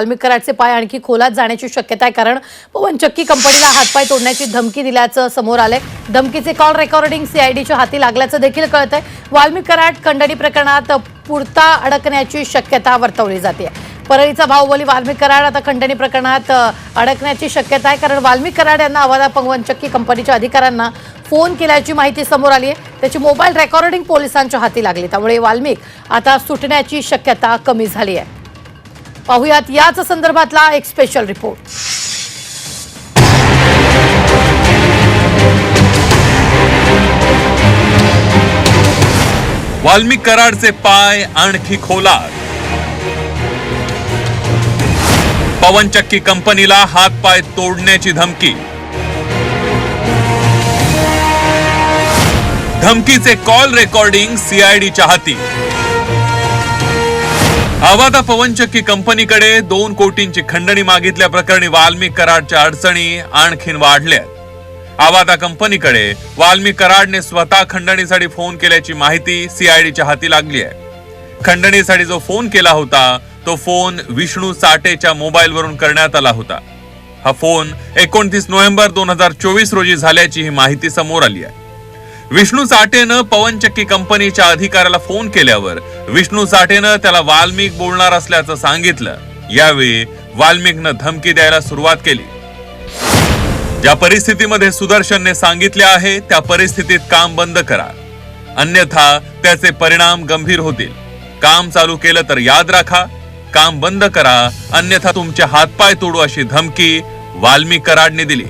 वाल्मिकराटचे पाय आणखी खोलात जाण्याची शक्यता आहे कारण पवन चक्की कंपनीला हातपाय तोडण्याची धमकी दिल्याचं समोर आलंय. धमकीचे कॉल रेकॉर्डिंग सीआयडीच्या हाती लागल्याचं देखील कळत आहे वाल्मिक कराड खंडणी प्रकरणात पुरता अडकण्याची शक्यता वर्तवली जाते. परळीचा भाऊबली वाल्मिक कराड आता खंडणी प्रकरणात अडकण्याची शक्यता आहे कारण वाल्मिक कराड यांना अवादा पवनचक्की कंपनीच्या अधिकाऱ्यांना फोन केल्याची माहिती समोर आली आहे. त्याची मोबाईल रेकॉर्डिंग पोलिसांच्या हाती लागली. त्यामुळे वाल्मिक आता सुटण्याची शक्यता कमी झाली आहे. पाहुयात याच संदर्भातला एक स्पेशल रिपोर्ट वाल्मिक कराडचे पाय आणखी खोलात. पवनचक्की कंपनीला हातपाय तोडण्याची धमकी. धमकीचे कॉल रेकॉर्डिंग सीआयडीच्या हाती. आवादा पवनचक्की कंपनीकडे दोन कोटींची खंडणी मागितल्या प्रकरणी वाल्मिक कराडच्या अडचणी आणखीन वाढल्या. आवादा कंपनीकडे वाल्मिक कराडने स्वतः खंडणीसाठी फोन केल्याची माहिती सीआयडीच्या हाती लागली आहे. खंडणीसाठी जो फोन केला होता तो फोन विष्णू साठेच्या मोबाईलवरून करण्यात आला होता. हा फोन एकोणतीस नोव्हेंबर दोन हजार चोवीस रोजी झाल्याची ही माहिती समोर आली आहे. विष्णू साठेनं पवनचक्की कंपनीच्या अधिकाऱ्याला फोन केल्यावर विष्णू साठेनं त्याला वाल्मिक बोलणार असल्याचं सांगितलं. यावेळी वाल्मिकनं धमकी द्यायला सुरुवात केली. ज्या परिस्थितीमध्ये सुदर्शनने सांगितले आहे त्या परिस्थितीत काम बंद करा. अन्यथा त्याचे परिणाम गंभीर होतील. काम चालू केलं तर याद राखा. काम बंद करा. अन्यथा तुमचे हातपाय तोडू अशी धमकी वाल्मिक कराडने दिली.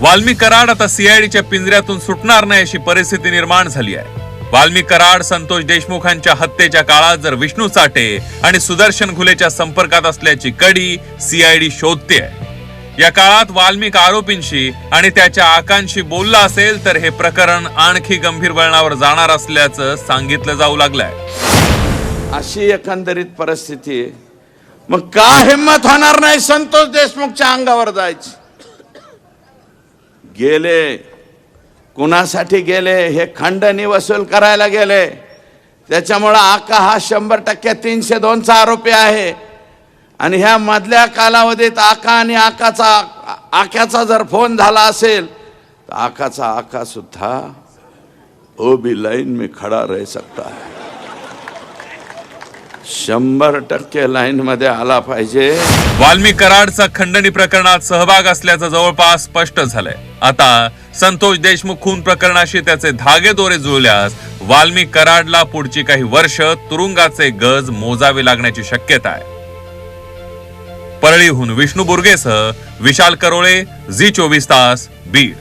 वाल्मी कराड आता सीआयडीच्या पिंजऱ्यातून सुटणार नाही अशी परिस्थिती निर्माण झाली आहे. वाल्मी कराड संतोष देशमुखांच्या हत्येच्या काळात जर विष्णू साठे आणि सुदर्शन घुलेच्या संपर्कात असल्याची कडी सीआयडी शोधते या काळात वाल्मिक आरोपींशी आणि त्याच्या आकांशी बोलला असेल तर हे प्रकरण आणखी गंभीर वळणावर जाणार असल्याचं सांगितलं जाऊ लागलंय. अशी एकंदरीत परिस्थिती मग का हिंमत होणार नाही संतोष देशमुखच्या अंगावर जायची? गेले. कुणासाठी गेले? हे खंडणी वसूल करायला गेले. त्याच्यामुळं आका हा शंभर टक्के तीनशे दोनचा आरोपी आहे. आणि ह्या मधल्या कालावधीत आका आणि आकाचा आक्याचा जर फोन झाला असेल तर आकाचा आकासुद्धा ओ बी लाईन मी खड़ा रह सकता है. शंभर टक्के लाईन मध्ये आला पाहिजे. वाल्मिक कराडचा खंडणी प्रकरणात सहभाग असल्याचं जवळपास स्पष्ट झालंय. आता संतोष देशमुख खून प्रकरणाशी त्याचे धागे दोरे जुळल्यास वाल्मिक कराडला पुढची काही वर्ष तुरुंगाचे गज मोजावे लागण्याची शक्यता आहे. परळीहून विष्णू बुर्गेसह विशाल करोळे झी चोवीस तास बीड.